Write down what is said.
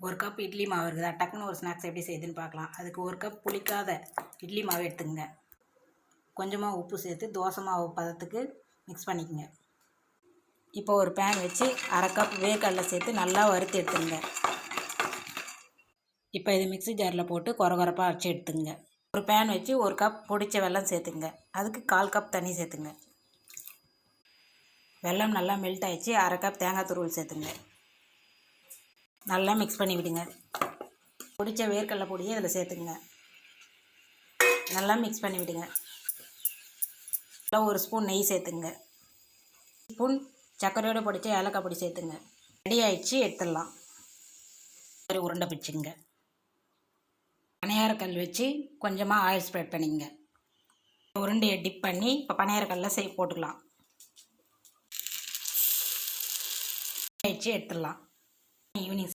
ஒரு கப் இட்லி மாவு இருக்குதா? டக்குன்னு ஒரு ஸ்நாக்ஸ் எப்படி செய்யுதுன்னு பார்க்கலாம். அதுக்கு ஒரு கப் புளிக்காத இட்லி மாவு எடுத்துக்கங்க. கொஞ்சமாக உப்பு சேர்த்து தோசை மாவு பதத்துக்கு மிக்ஸ் பண்ணிக்கோங்க. இப்போ ஒரு பேன் வச்சு அரை கப் வேர்க்கடலை சேர்த்து நல்லா வறுத்து எடுத்துங்க இப்போ இது மிக்ஸி ஜாரில் போட்டு குறகுறப்பாக அரைச்சி எடுத்துங்க ஒரு பேன் வச்சு ஒரு கப் பொடிச்ச வெல்லம் சேர்த்துங்க அதுக்கு கால் கப் தண்ணி சேர்த்துங்க வெல்லம் நல்லா மெல்ட் ஆயிடுச்சு. அரை கப் தேங்காய் துருவல் சேர்த்துங்க நல்லா மிக்ஸ் பண்ணி விடுங்க. பிடிச்ச வேர்க்கடலை பொடியை அதில் சேர்த்துங்க நல்லா மிக்ஸ் பண்ணி விடுங்க. நல்லா ஒரு ஸ்பூன் நெய் சேர்த்துங்க ஸ்பூன் சர்க்கரையோட பொடிச்ச ஏலக்காய் பொடி சேர்த்துங்க ரெடி ஆயிடுச்சு எடுத்துடலாம். ஒரு உருண்டை பிடிச்சிங்க பனையாரக்கல் வச்சு கொஞ்சமாக ஆயில் ஸ்ப்ரெட் பண்ணிங்க உருண்டையை டிப் பண்ணி இப்போ பணியாரக்கல்ல செய் போட்டுக்கலாம். ஆயிடுச்சு எடுத்துடலாம். ஈவினிங்